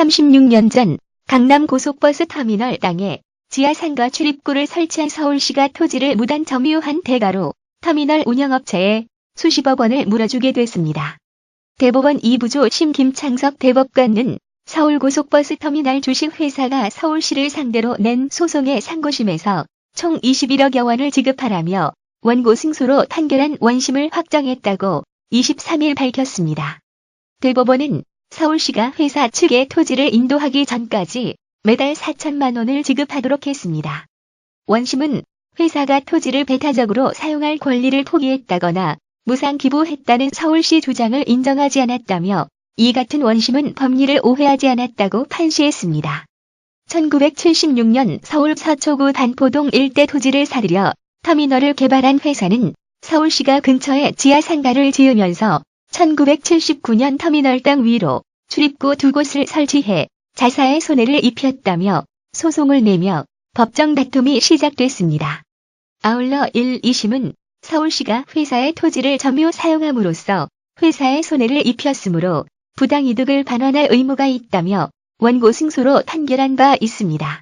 36년 전 강남 고속버스 터미널 땅에 지하상가 출입구를 설치한 서울시가 토지를 무단 점유한 대가로 터미널 운영업체에 수십억 원을 물어주게 됐습니다. 대법원 2부조 심 김창석 대법관은 서울고속버스 터미널 주식회사가 서울시를 상대로 낸 소송의 상고심에서 총 21억여 원을 지급하라며 원고 승소로 판결한 원심을 확정했다고 23일 밝혔습니다. 대법원은 서울시가 회사 측에 토지를 인도하기 전까지 매달 4천만 원을 지급하도록 했습니다. 원심은 회사가 토지를 배타적으로 사용할 권리를 포기했다거나 무상 기부했다는 서울시 주장을 인정하지 않았다며 이 같은 원심은 법리를 오해하지 않았다고 판시했습니다. 1976년 서울 서초구 단포동 일대 토지를 사들여 터미널을 개발한 회사는 서울시가 근처에 지하 상가를 지으면서 1979년 터미널 땅 위로 출입구 두 곳을 설치해 자사의 손해를 입혔다며 소송을 내며 법정 다툼이 시작됐습니다. 아울러 1, 2심은 서울시가 회사의 토지를 점유 사용함으로써 회사의 손해를 입혔으므로 부당이득을 반환할 의무가 있다며 원고 승소로 판결한 바 있습니다.